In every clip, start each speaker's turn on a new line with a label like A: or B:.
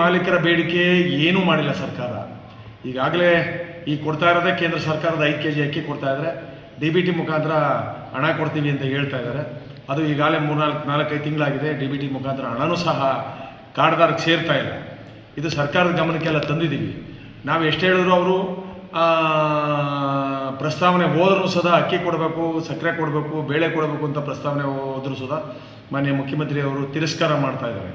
A: ಮಾಲೀಕರ ಬೇಡಿಕೆ ಏನೂ ಮಾಡಿಲ್ಲ ಸರ್ಕಾರ. ಈಗಾಗಲೇ ಈ ಕೊಡ್ತಾ ಇರೋದೇ ಕೇಂದ್ರ ಸರ್ಕಾರದ ಐದು ಕೆ ಜಿ ಅಕ್ಕಿ ಕೊಡ್ತಾ ಇದ್ದಾರೆ. ಡಿ ಬಿ ಟಿ ಮುಖಾಂತರ ಹಣ ಕೊಡ್ತೀವಿ ಅಂತ ಹೇಳ್ತಾ ಇದ್ದಾರೆ. ಅದು ಈಗಾಗಲೇ ಮೂರ್ನಾಲ್ಕು, ನಾಲ್ಕೈದು ತಿಂಗಳಾಗಿದೆ. ಡಿ ಬಿ ಟಿ ಮುಖಾಂತರ ಹಣನೂ ಸಹ ಕಾರ್ಡ್ದಾರಕ್ಕೆ ಸೇರ್ತಾ ಇಲ್ಲ. ಇದು ಸರ್ಕಾರದ ಗಮನಕ್ಕೆಲ್ಲ ತಂದಿದ್ದೀವಿ. ನಾವು ಎಷ್ಟು ಹೇಳಿದ್ರು ಅವರು ಪ್ರಸ್ತಾವನೆ ಹೋದ್ರೂ ಸದಾ ಅಕ್ಕಿ ಕೊಡಬೇಕು, ಸಕ್ಕರೆ ಕೊಡಬೇಕು, ಬೇಳೆ ಕೊಡಬೇಕು ಅಂತ ಪ್ರಸ್ತಾವನೆ ಹೋದರೂ ಸದಾ ಮಾನ್ಯ ಮುಖ್ಯಮಂತ್ರಿಯವರು ತಿರಸ್ಕಾರ ಮಾಡ್ತಾ ಇದ್ದಾರೆ.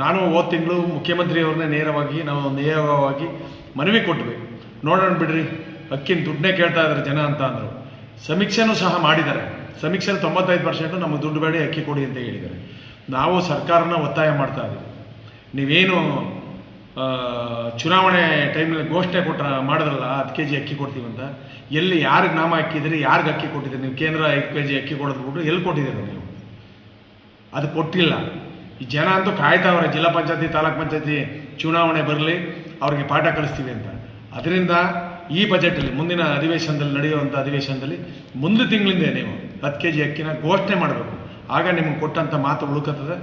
A: ನಾನು ಹೋದ ತಿಂಗಳು ಮುಖ್ಯಮಂತ್ರಿಯವ್ರನ್ನೇ ನೇರವಾಗಿ, ನಾವು ನೇರವಾಗಿ ಮನವಿ ಕೊಟ್ವಿ. ನೋಡೋಣ ಬಿಡ್ರಿ, ಅಕ್ಕಿನ ದುಡ್ಡನ್ನೇ ಕೇಳ್ತಾ ಇದ್ದಾರೆ ಜನ ಅಂತ ಅಂದರು. ಸಮೀಕ್ಷೆನೂ ಸಹ ಮಾಡಿದ್ದಾರೆ. ಸಮೀಕ್ಷೆಯಲ್ಲಿ ತೊಂಬತ್ತೈದು ಪರ್ಸೆಂಟು ನಮ್ಮ ದುಡ್ಡು ಬೇಡ, ಅಕ್ಕಿ ಕೊಡಿ ಅಂತ ಹೇಳಿದ್ದಾರೆ. ನಾವು ಸರ್ಕಾರನ ಒತ್ತಾಯ ಮಾಡ್ತಾ ಇದ್ದೀವಿ ನೀವೇನು ಚುನಾವಣೆ ಟೈಮಲ್ಲಿ ಘೋಷಣೆ ಕೊಟ್ಟ ಮಾಡಿದ್ರಲ್ಲ, ಹತ್ತು ಕೆ ಜಿ ಅಕ್ಕಿ ಕೊಡ್ತೀವಿ ಅಂತ. ಎಲ್ಲಿ ಯಾರಿಗೆ ನಾಮ ಹಾಕಿದಿರಿ ಯಾರಿಗೆ ಅಕ್ಕಿ ಕೊಟ್ಟಿದ್ದೀರಿ? ನೀವು ಕೇಂದ್ರ ಐದು ಕೆ ಜಿ ಅಕ್ಕಿ ಕೊಡೋದು ಬಿಟ್ಟು ಎಲ್ಲಿ ಕೊಟ್ಟಿದ್ದೀರಿ ನೀವು? ಅದು ಕೊಟ್ಟಿಲ್ಲ. ಈ ಜನ ಅಂತೂ ಕಾಯ್ತಾವ್ರೆ ಜಿಲ್ಲಾ ಪಂಚಾಯತಿ, ತಾಲೂಕು ಪಂಚಾಯತಿ ಚುನಾವಣೆ ಬರಲಿ, ಅವ್ರಿಗೆ ಪಾಠ ಕಲಿಸ್ತೀವಿ ಅಂತ. ಅದರಿಂದ ಈ ಬಜೆಟಲ್ಲಿ ಮುಂದಿನ ಅಧಿವೇಶನದಲ್ಲಿ ನಡೆಯುವಂಥ ಅಧಿವೇಶನದಲ್ಲಿ ಮುಂದೆ ತಿಂಗಳಿಂದ ನೀವು ಹತ್ತು ಕೆ ಜಿ ಅಕ್ಕಿನ ಘೋಷಣೆ ಮಾಡಬೇಕು. ಆಗ ನಿಮಗೆ ಕೊಟ್ಟಂಥ ಮಾತು ಉಳುಕತ್ತದೆ.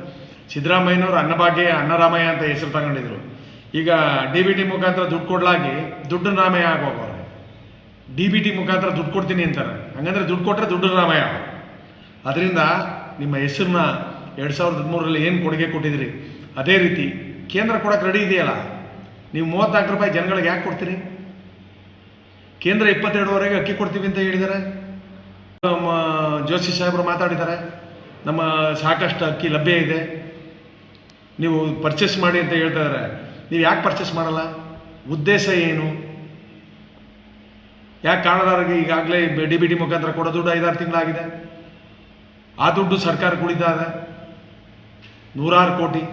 A: ಸಿದ್ದರಾಮಯ್ಯನವರು ಅನ್ನಭಾಗ್ಯ, ಅನ್ನರಾಮಯ್ಯ ಅಂತ ಹೆಸರು ತಗೊಂಡಿದ್ರು. ಈಗ ಡಿ ಬಿ ಟಿ ಮುಖಾಂತರ ದುಡ್ಡು ಕೊಡಲಾಗಿ ದುಡ್ಡು ರಾಮಯ್ಯ ಆಗೋಗವ್ರೆ. ಡಿ ಬಿ ಟಿ ಮುಖಾಂತರ ದುಡ್ಡು ಕೊಡ್ತೀನಿ ಅಂತಾರೆ. ಹಂಗಂದ್ರೆ ದುಡ್ಡು ಕೊಟ್ಟರೆ ದುಡ್ಡು ರಾಮಯ್ಯ ಅದರಿಂದ ನಿಮ್ಮ ಹೆಸರನ್ನ ಎರಡು ಸಾವಿರದ ಹದಿಮೂರರಲ್ಲಿ ಏನು ಕೊಡುಗೆ ಕೊಟ್ಟಿದ್ದೀರಿ? ಅದೇ ರೀತಿ ಕೇಂದ್ರ ಕೊಡೋಕೆ ರೆಡಿ ಇದೆಯಲ್ಲ, ನೀವು ಮೂವತ್ನಾಲ್ಕು ರೂಪಾಯಿ ಜನಗಳಿಗೆ ಯಾಕೆ ಕೊಡ್ತೀರಿ? ಕೇಂದ್ರ ಇಪ್ಪತ್ತೆರಡುವರೆಗೆ ಅಕ್ಕಿ ಕೊಡ್ತೀವಿ ಅಂತ ಹೇಳಿದ್ದಾರೆ. ನಮ್ಮ ಜೋಶಿ ಸಾಹೇಬರು ಮಾತಾಡಿದ್ದಾರೆ, ನಮ್ಮ ಸಾಕಷ್ಟು ಅಕ್ಕಿ ಲಭ್ಯ ಇದೆ. ನೀವು ಪರ್ಚೇಸ್ ಮಾಡಿ ಅಂತ ಹೇಳ್ತಾ ಇದ್ದಾರೆ. ನೀವು ಯಾಕೆ ಪರ್ಚೇಸ್ ಮಾಡಲ್ಲ? ಉದ್ದೇಶ ಏನು? ಯಾಕೆ ಕಾರಣದಾರರಿಗೆ ಈಗಾಗಲೇ ಡಿ ಬಿ ಡಿ ಮುಖಾಂತರ ಕೊಡೋ ದುಡ್ಡು ಐದಾರು ತಿಂಗಳಾಗಿದೆ? ಆ ದುಡ್ಡು ಸರ್ಕಾರ ಇದೆ. ನೂರಾರು ಕೋಟಿ.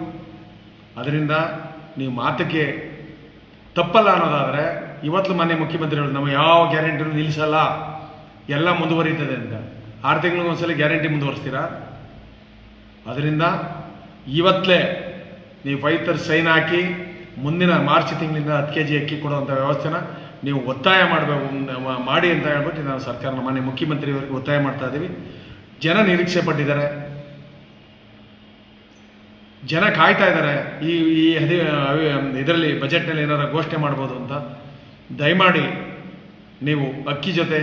A: ಅದರಿಂದ ನೀವು ಮಾತಕ್ಕೆ ತಪ್ಪಲ್ಲ ಅನ್ನೋದಾದರೆ ಇವತ್ತು ಮಾನ್ಯ ಮುಖ್ಯಮಂತ್ರಿಗಳು ನಾವು ಯಾವ ಗ್ಯಾರಂಟಿನೂ ನಿಲ್ಲಿಸಲ್ಲ. ಎಲ್ಲ ಮುಂದುವರಿತದೆ ಅಂತ. ಆರು ತಿಂಗಳಿಗೆ ಒಂದ್ಸಲ ಗ್ಯಾರಂಟಿ ಮುಂದುವರಿಸ್ತೀರಾ? ಅದರಿಂದ ಇವತ್ತಲೇ ನೀವು ರೈತರ ಸೈನ್ ಹಾಕಿ ಮುಂದಿನ ಮಾರ್ಚ್ ತಿಂಗಳಿಂದ ಹತ್ತು ಕೆ ಜಿ ಅಕ್ಕಿ ಕೊಡುವಂಥ ವ್ಯವಸ್ಥೆನ ನೀವು ಒತ್ತಾಯ ಮಾಡಬೇಕು, ಮಾಡಿ ಅಂತ ಹೇಳ್ಬಿಟ್ಟು ನಾವು ಸರ್ಕಾರನ ಮಾನ್ಯ ಮುಖ್ಯಮಂತ್ರಿಯವರಿಗೆ ಒತ್ತಾಯ ಮಾಡ್ತಾ ಇದ್ದೀವಿ. ಜನ ನಿರೀಕ್ಷೆ ಪಟ್ಟಿದ್ದಾರೆ. ಜನ ಕಾಯ್ತಾ ಇದ್ದಾರೆ, ಈ ಈ ಅದೇ ಇದರಲ್ಲಿ ಬಜೆಟ್ನಲ್ಲಿ ಏನಾರು ಘೋಷಣೆ ಮಾಡ್ಬೋದು ಅಂತ. ದಯಮಾಡಿ ನೀವು ಅಕ್ಕಿ ಜೊತೆ,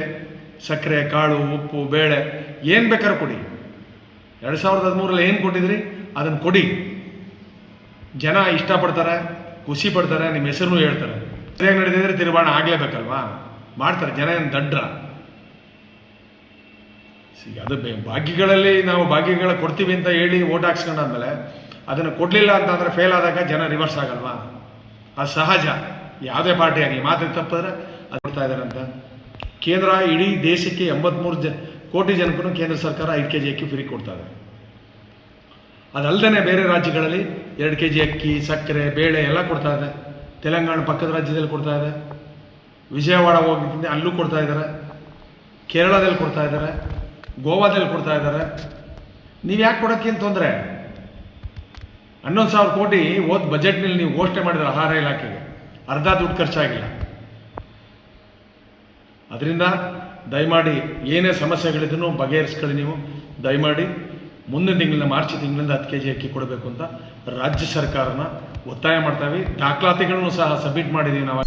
A: ಸಕ್ಕರೆ, ಕಾಳು, ಉಪ್ಪು, ಬೇಳೆ ಏನು ಬೇಕಾದ್ರೂ ಕೊಡಿ. ಎರಡು ಸಾವಿರದ ಹದಿಮೂರಲ್ಲಿ ಏನು ಕೊಟ್ಟಿದ್ರಿ? ಅದನ್ನು ಕೊಡಿ. ಜನ ಇಷ್ಟಪಡ್ತಾರೆ, ಖುಷಿ ಪಡ್ತಾರೆ ನಿಮ್ಮ ಹೆಸರು ಹೇಳ್ತಾರೆ. ಸರಿಯಾಗಿ ನಡೆದಿದ್ರೆ ತಿರುಬಾಣ ಆಗಲೇಬೇಕಲ್ವಾ? ಮಾಡ್ತಾರೆ, ಜನ ಏನು ದಡ್ರ. ಅದು ಭಾಗ್ಯಗಳಲ್ಲಿ ನಾವು ಭಾಗ್ಯಗಳ ಕೊಡ್ತೀವಿ ಅಂತ ಹೇಳಿ ಓಟ್ ಹಾಕ್ಸ್ಕೊಂಡಾದ್ಮೇಲೆ ಅದನ್ನು ಕೊಡಲಿಲ್ಲ ಅಂತಂದ್ರೆ ಫೇಲ್ ಆದಾಗ ಜನ ರಿವರ್ಸ್ ಆಗಲ್ವಾ? ಅದು ಸಹಜ. ಯಾವುದೇ ಪಾರ್ಟಿ ಆಗಲಿ. ಮಾತ್ರ ತಪ್ಪಿದ್ರೆ ಅದು ಕೊಡ್ತಾ ಇದ್ದಾರೆ ಅಂತ. ಕೇಂದ್ರ ಇಡೀ ದೇಶಕ್ಕೆ ಎಂಬತ್ಮೂರು ಜ ಕೋಟಿ ಜನಕ್ಕೂ ಕೇಂದ್ರ ಸರ್ಕಾರ ಐದು ಕೆ ಜಿ ಅಕ್ಕಿ ಫ್ರೀ ಕೊಡ್ತಾ ಇದೆ. ಅದಲ್ಲದೆ ಬೇರೆ ರಾಜ್ಯಗಳಲ್ಲಿ ಎರಡು ಕೆ ಜಿ ಅಕ್ಕಿ, ಸಕ್ಕರೆ, ಬೇಳೆ ಎಲ್ಲ ಕೊಡ್ತಾ ಇದೆ. ತೆಲಂಗಾಣ ಪಕ್ಕದ ರಾಜ್ಯದಲ್ಲಿ ಕೊಡ್ತಾ ಇದೆ. ವಿಜಯವಾಡ ಹೋಗಿದ್ದಿಂದ ಅಲ್ಲೂ ಕೊಡ್ತಾ ಇದ್ದಾರೆ. ಕೇರಳದಲ್ಲಿ ಕೊಡ್ತಾ ಇದ್ದಾರೆ. ಗೋವಾದಲ್ಲಿ ಕೊಡ್ತಾ ಇದ್ದಾರೆ. ನೀವು ಯಾಕೆ ಕೊಡೋಕ್ಕೇನು ತೊಂದರೆ? ಹನ್ನೊಂದು ಸಾವಿರ ಕೋಟಿ ಓದ್ ಬಜೆಟ್ನಲ್ಲಿ ನೀವು ಘೋಷಣೆ ಮಾಡಿದ್ರೆ ಆಹಾರ ಇಲಾಖೆಗೆ. ಅರ್ಧ ದುಡ್ಡು ಖರ್ಚಾಗಿಲ್ಲ. ಅದರಿಂದ ದಯಮಾಡಿ ಏನೇ ಸಮಸ್ಯೆಗಳಿದ್ರು ಬಗೆಹರಿಸ್ಕೊಳ್ಳಿ ನೀವು. ದಯಮಾಡಿ ಮುಂದಿನ ತಿಂಗಳಿಂದ ಮಾರ್ಚ್ ತಿಂಗಳಿಂದ ಹತ್ತು ಕೆ ಜಿ ಅಕ್ಕಿ ಕೊಡಬೇಕು ಅಂತ ರಾಜ್ಯ ಸರ್ಕಾರನ ಒತ್ತಾಯ ಮಾಡ್ತಾವೆ ದಾಖಲಾತಿಗಳನ್ನು ಸಹ ಸಬ್ಮಿಟ್ ಮಾಡಿದ್ದೀವಿ ನಾವು.